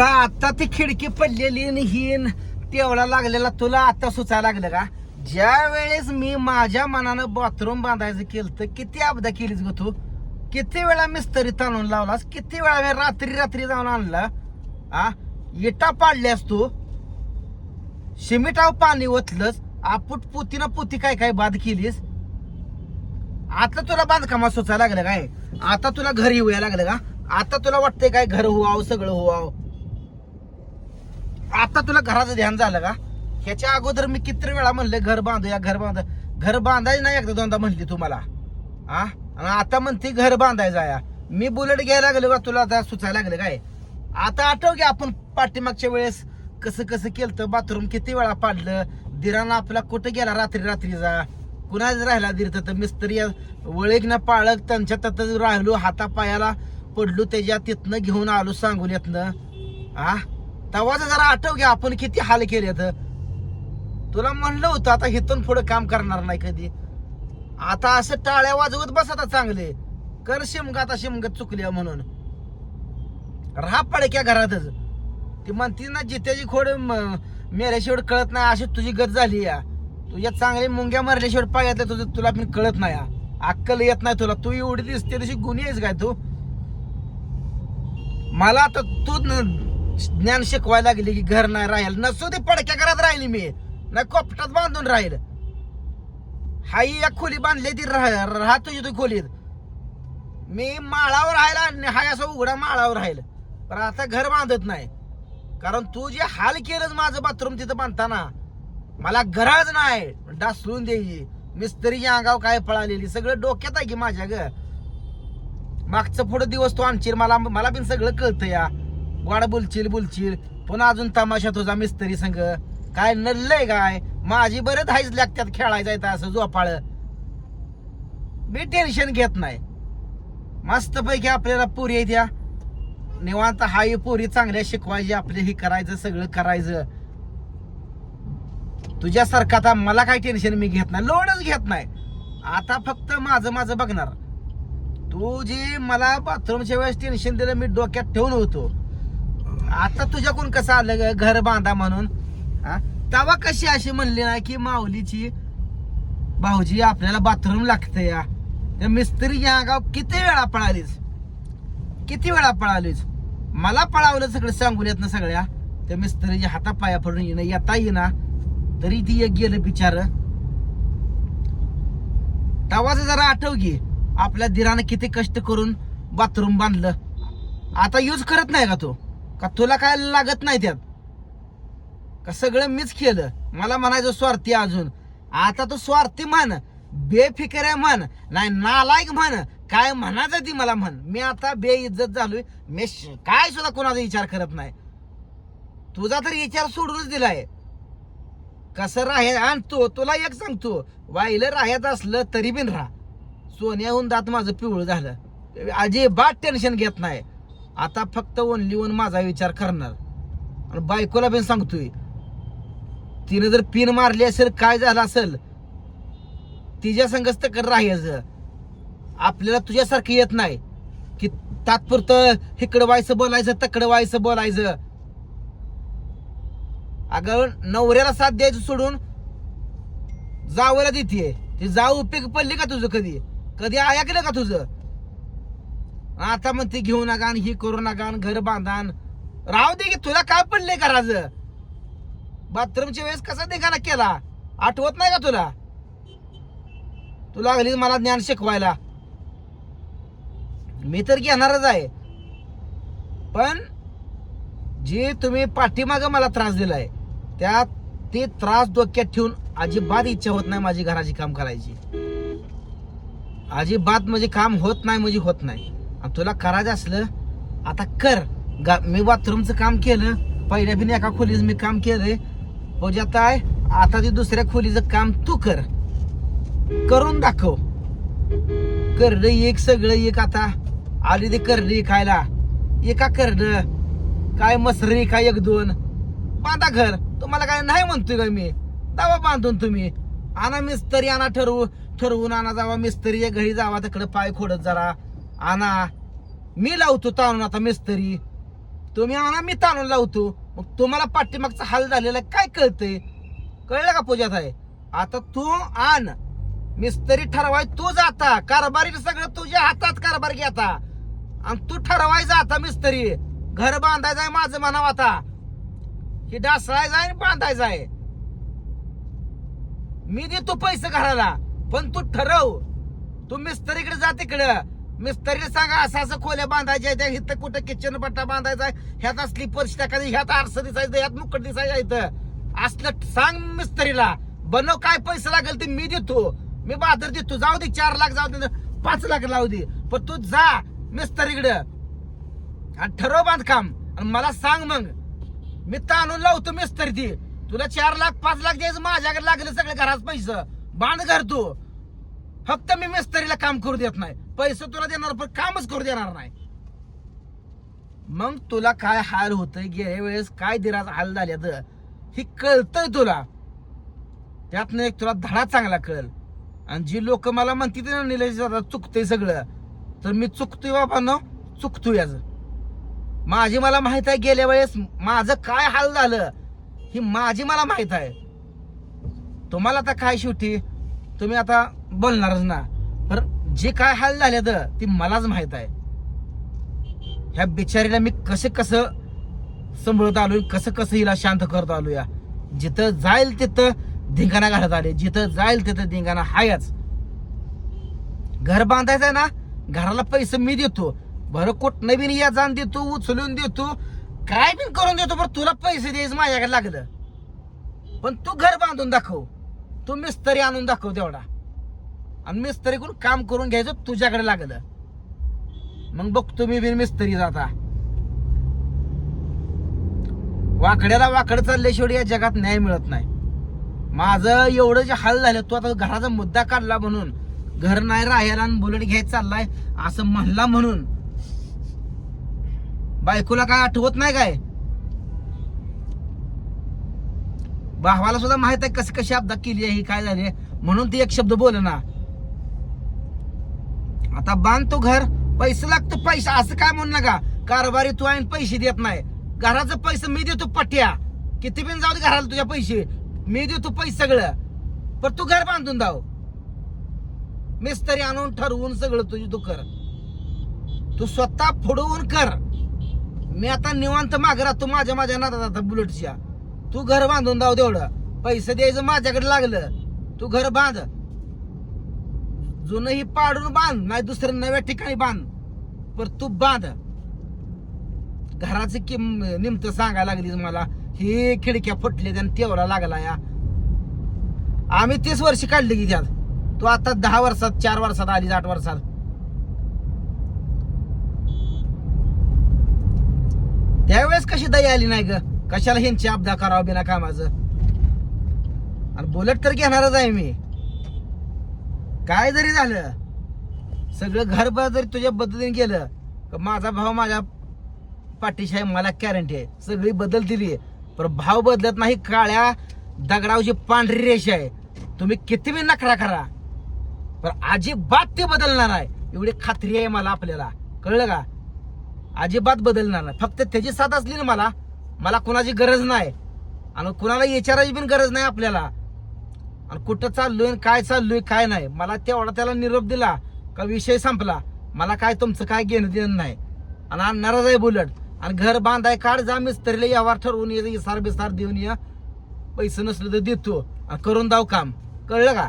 का आता ती खिडकी पडलेली आणि हिन तेवढा लागलेला तुला आता सुचायला लागलं का? ज्या वेळेस मी माझ्या मनानं बाथरूम बांधायचं केलं तर किती अपदा केलीच ग तू? किती वेळा मिस्तरी ताणून लावलास? किती वेळा मी रात्री रात्री जाऊन आणला? आ? इटा पाडल्यास तू? शिमिटाव पाणी ओतलंस? आपुट पुतीनं पुती काय काय बाद केलीस? आता तुला बांधकामा सुचायला लागलं काय? आता तुला घर येऊया लागलं का? आता तुला वाटतंय काय घर व्हावं सगळं व्हावं आता तुला घराचं ध्यान झालं का? ह्याच्या अगोदर मी किती वेळा म्हणले घर बांधूया घर बांध. घर बांधायचं नाही एकदा दोनदा म्हणली तुम्हाला आ? आणि आता म्हणते घर बांधायचं या. मी बुलेट घ्यायला लागलो का? तुला आता सुचायला लागलं काय? आता आठव की आपण पाठीमागच्या वेळेस कसं कसं केलं बाथरूम किती वेळा पाडलं दिरानं आपला कुठं गेला? रात्री रात्रीचा कुणाच राहिला दीर तर मिस्त्री वळेक ना पाळक त्यांच्या ततच राहिलो हातापायाला पडलो त्याच्या तिथनं घेऊन आलो सांगून येतनं. आ? तेव्हाच जरा आठव घ्या आपण किती हाल केले तर तुला म्हणलं होतं आता हिथून पुढे काम करणार नाही कधी. आता असं टाळ्या वाजवत बस आता चांगले. कर शिमगा आता शिमगत चुकली म्हणून. राहा पडक्या घरातच. ती म्हणती ना जित्याची खोड म- मेल्याशिवाय कळत नाही अशी तुझी गत झाली या. तुझ्या चांगले मुंग्या मारल्याशिवाय पायातलं तुझं तुला पण कळत नाही अक्कल येत नाही तुला. तू एवढी दिसते तशी गुन्हे आहेस काय तू? मला आता तू न- ज्ञान शिकवायला लागले की घर नाही राहील. नसू दे पडक्या घरात राहिली मी. नाही कोपटात बांधून राहील. हाई या खोली बांधली ती राह- राहा तुझी तू खोलीत. मी माळावर राहिला आणि हाय असं उघडा माळावर राहील. पण आता घर बांधत नाही. कारण तू जे हाल केलंच माझं बाथरूम तिथं बांधताना मला गरज नाही. डासळून द्यायची मिस्त्री अंगाव काय पळालेली? सगळं डोक्यात आहे की माझ्या ग. मागचं पुढं दिवस तू आणशील मला मला पण सगळं कळतं या. वाड बोलशील बोलशील. पुन्हा अजून तमाशा तुझा मिस्त्री संग. काय नल्लय काय माझी बरेच हायच लागतात खेळायचं आहे असं झोपाळ. मी टेन्शन घेत नाही. मस्त पैकी आपल्याला पुरी आहे द्या निवांत हाय पोरी चांगल्या शिकवायची आपले हे करायचं सगळं करायचं. तुझ्यासारखं आता मला काय टेन्शन मी घेत नाही लोडच घेत नाही. आता फक्त माझं माझं बघणार. तू जे मला बाथरूमच्या वेळेस टेन्शन दिलं मी डोक्यात ठेवून होतो. आता तुझ्याकडून कसं आलं ग? घर बांधा म्हणून. हा? तवा कशी अशी म्हणली ना की माऊलीची भाऊजी आपल्याला बाथरूम लागतं या त्या मिस्त्री या गाव किती वेळा पळालीस? किती वेळा पळालीस? मला पळावलं सगळं सांगून येत ना सगळ्या. त्या मिस्त्रीच्या हातापाया पडून येणं येता येईना तरी ती एक गेलं बिचार. तवाच जरा आठव घे. आपल्या दिरानं किती कष्ट करून बाथरूम बांधलं. आता यूज करत नाही का तो? का तुला काय लागत नाही त्यात? का सगळं मीच केलं? मला म्हणायचं स्वार्थी अजून. आता तू स्वार्थी म्हण बेफिकर आहे म्हण नाही नालायक म्हण. काय म्हणायचं ती मला म्हण. मी आता बेइज्जत झालोय. मी श- काय सुद्धा कोणाचा विचार करत नाही. तुझा तर विचार सोडूनच दिलाय. कसं राहे आणतो तुला एक सांगतो. वाईल राहायचं असलं तरी बिन राहा. सोन्याहून दात माझं पिवळं झालं. अजिबात टेन्शन घेत नाही. आता फक्त ओनली वन माझा विचार करणार. आणि बायकोला पण सांगतोय तिनं जर पिन मारली असेल काय झालं असेल तिच्या संगच तर राहायचं. आपल्याला तुझ्यासारखं येत नाही की तात्पुरतं हिकडं व्हायचं बोलायचं तकडं व्हायचं बोलायचं. अगं नवऱ्याला साथ द्यायचं सोडून जावला देते ती जाऊ उपयोग पडली का तुझं कधी? कधी आया केलं का तुझं? आता मग ते घेऊ नका हे करू नका घर बांधान राहू दे की तुला काय पडले करायचं बाथरूमच्या वेळेस कसा देखाना केला? आठवत नाही का तुला? तुला लागली मला ज्ञान शिकवायला. मी तर घेणारच आहे. पण जे तुम्ही पाठीमाग मला त्रास दिलाय त्यात ते त्रास डोक्यात ठेवून अजिबात इच्छा होत नाही माझी घराची काम करायची. अजिबात म्हणजे काम होत नाही म्हणजे होत नाही. आणि तुला करायचं असलं आता कर. गा- मी बाथरूमचं काम केलं पहिल्या बिन एका खोलीचं मी काम केलंय. म्हणजे आता आहे आता ते दुसऱ्या खोलीचं काम तू कर. करून दाखव. करडं एक सगळं एक आता. आली ते करडी खायला. एका करड काय मसरी काय एक दोन. बांधा घर. तुम्हाला काय नाही म्हणतोय का मी? दावा बांधून तुम्ही. आणा मिस्त्री आणा ठरवू. ठरवून आणा जावा मिस्तरी. घरी जावा तिकडे पाय खोडत जरा. आणा. मी लावतो ताणून आता मिस्त्री. तुम्ही आणा मी ताणून लावतो. मग तुम्हाला पाठीमागचा हाल झालेला काय कळतंय? कळलं का पूजात आहे आता तू आण. मिस्त्री ठरवाय तू जाता. कारभारी सगळं तुझ्या हातात कारभार घे आता आणि तू ठरवायचा आता मिस्त्री. घर बांधायचं आहे माझं म्हणावं आता. हे डासळायचं आहे आणि बांधायचं आहे मी देतो पैसे घराला पण तू ठरव. तू मिस्त्रीकडे जा तिकडं. मिस्त्रीला सांगा असं असं खोल्या बांधायच्या आहेत इथं कुठं किचन पट्टा बांधायचा ह्यात असली टाकायचं ह्यात आरसं दिसायचं ह्यात मुकट दिसायचं इथं. असलं सांग मिस्त्रीला बनव काय पैसे लागेल ते मी देतो. मी बाजार देतो जाऊ दे चार लाख जाऊ दे पाच लाख लावू दे. पण तू जा मिस्त्रीकडं. आणि ठरव बांधकाम. आणि मला सांग मग. मी ताणून लावतो मिस्त्री ती. तुला चार लाख पाच लाख द्यायचं माझ्याकडे लागले सगळे घरात पैसे. बांध घर तू. फक्त मी मिस्त्रीला काम करू देत नाही. पैसे तुला देणार पण कामच करू देणार नाही. मग तुला काय हाल होतंय? गेल्या वेळेस काय दिराज हाल झाल्यात? हे कळतंय तुला. त्यातनं एक तुला धडा चांगला कळल. आणि जी लोक मला म्हणते ना निलेश दादा चुकतंय सगळं. तर मी चुकतोय बाबा न चुकतोय याच माझी मला माहीत आहे गेल्या वेळेस माझं काय हाल झालं? ही माझी मला माहीत आहे. तुम्हाला आता काय शेवटी? तुम्ही आता बोलणारच ना. पण जे काय हाल झाले तर ते मलाच माहीत आहे. ह्या बिचारीला मी कसं कसं सांभाळत आलोय कसं कसं हिला शांत करत आलो या जिथं जाईल तिथं धिंगाणा घालत आले जिथं जाईल तिथं धिंगाणा हायच. घर बांधायचं ना घराला पैसे मी देतो. बरं कुठ नवीन या जाण देतो उचलून देतो. काय पण करून देतो बरं तुला पैसे द्यायचं माझ्याकडे लागलं. पण तू घर बांधून दाखव. तू मिस्तरी आणून दाखव तेवढा. आणि मिस्त्रीकडून काम करून घ्यायचं तुझ्याकडे लागलं. मग बघतो मी बिन मिस्त्री जाता. वाकड्याला वाकड चालल्याशिवाय या जगात न्याय मिळत नाही. माझं एवढं जे हाल झालं तू आता घराचा मुद्दा काढला म्हणून घर नाही राहायला आणि बुलेट घ्यायचं चाललाय असं म्हणला म्हणून. बायकोला काय आठवत नाही काय? भावाला सुद्धा माहीत आहे कशी कशी अपदा केली आहे ही काय झाली आहे. म्हणून ती एक शब्द बोल ना आता बांधतो घर. पैसे लागतो पैसा. असं काय म्हणू नका. कारभारी तू आहे पैसे देत नाही. घराचं पैसे मी देतो पट्ट्या किती पण जाऊ दे घराला तुझ्या पैसे. मी देतो पैसे सगळं. पण तू घर बांधून जाऊ मिस्तरी आणून ठरवून सगळं तुझी तू कर. तू स्वतः फोडवून कर. मी आता निवांत मागे राहतो माझ्या माझ्या नातात आता बुलेटच्या. तू घर बांधून जाऊ तेवढं. पैसे द्यायचं माझ्याकडे लागलं. तू घर बांध. जुनं ही पाडून बांध नाही दुसऱ्या नव्या ठिकाणी बांध. पर तू बांध. घराचं किम निमत सांगायला लागली मला. ही खिडक्या फुटल्या आणि तेवढा लागला या. आम्ही तीस वर्ष काढली की त्यात. तू आता दहा वर्षात चार वर्षात आली आठ वर्षात. त्यावेळेस कशी दया आली नाही ग? कशाला ह्यांची अपदा करावं बिना कामाचं? आणि बुलेट तर घेणारच आहे मी. काय जरी झालं सगळं घर जरी तुझ्या बदलून गेलं तर माझा भाव माझ्या पाठीशी आहे मला गॅरंटी आहे. सगळी बदल दिली पण भाव बदलत नाही काळ्या दगडावची पांढरी रेषा आहे. तुम्ही किती बी नखरा करा पण अजिबात ते बदलणार आहे एवढी खात्री आहे मला आपल्याला. कळलं का? अजिबात बदलणार नाही. फक्त त्याची साथ असली ना मला मला कुणाची गरज नाही. आणि कुणाला विचारायची पण गरज नाही आपल्याला. आणि कुठं चाललोय आणि काय चाललोय काय नाही. मला तेवढा त्याला निरोप दिला का विषय संपला. मला काय तुमचं काय घेणं देणं नाही. आणि आणणारच आहे बुलट. आणि घर बांधाय काढ जा मिस्त्रीला व्यवहार ठरवून ये इसार बिसार देऊन या. पैसे नसलं तर देतो. आणि करून दाव काम. कळलं का?